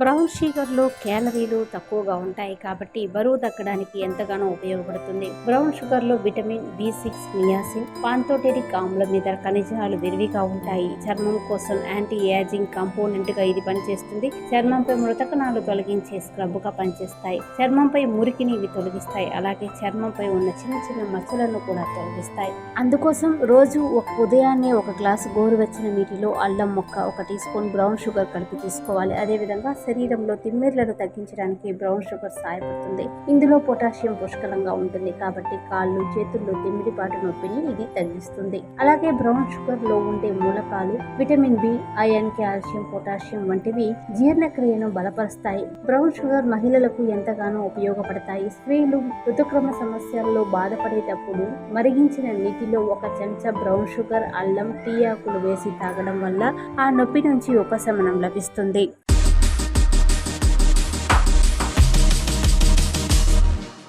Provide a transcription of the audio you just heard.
Brown షుగర్లో క్యాలరీలు తక్కువగా ఉంటాయి కాబట్టి బరువు తగ్గడానికి ఎంతగానో ఉపయోగపడుతుంది. Brown షుగర్లో vitamin B six niacin pantothenic ఆమ్లం ఇతర ఖనిజాలు విరివిగా ఉంటాయి. చర్మం కోసం యాంటీ ఏజింగ్ కాంపోనెంట్గా ఇది పనిచేస్తుంది. చర్మంపై మృతకణాలు తొలగించే స్క్రబ్గా పనిచేస్తాయి. చర్మంపై మురికిని ఇవి తొలగిస్తాయి. అలాగే చర్మంపై ఉన్న చిన్న చిన్న మచ్చలను కూడా తొలగిస్తాయి. అందుకోసం రోజు ఒక ఉదయాన్నే ఒక గ్లాసు గోరువెచ్చని నీటిలో అల్లం మొక్క ఒక టీ స్పూన్ బ్రౌన్ షుగర్ కలిపి తీసుకోవాలి. అదేవిధంగా శరీరంలో తిమ్మిర్లను తగ్గించడానికి బ్రౌన్ షుగర్ సహాయపడుతుంది. ఇందులో పొటాషియం పుష్కలంగా ఉంటుంది కాబట్టి కాళ్ళు చేతుల్లో తిమ్మిడిపాటు నొప్పిని ఇది తగ్గిస్తుంది. అలాగే బ్రౌన్ షుగర్లో ఉండే మూలకాలు vitamin B iron calcium potassium వంటివి జీర్ణక్రియను బలపరుస్తాయి. బ్రౌన్ షుగర్ మహిళలకు ఎంతగానో ఉపయోగపడతాయి. స్త్రీలు ఋతుక్రమ సమస్యల్లో బాధపడేటప్పుడు మరిగించిన నీటిలో ఒక చెంచా బ్రౌన్ షుగర్ అల్లం టీ ఆకులు వేసి తాగడం వల్ల ఆ నొప్పి నుంచి ఉపశమనం లభిస్తుంది.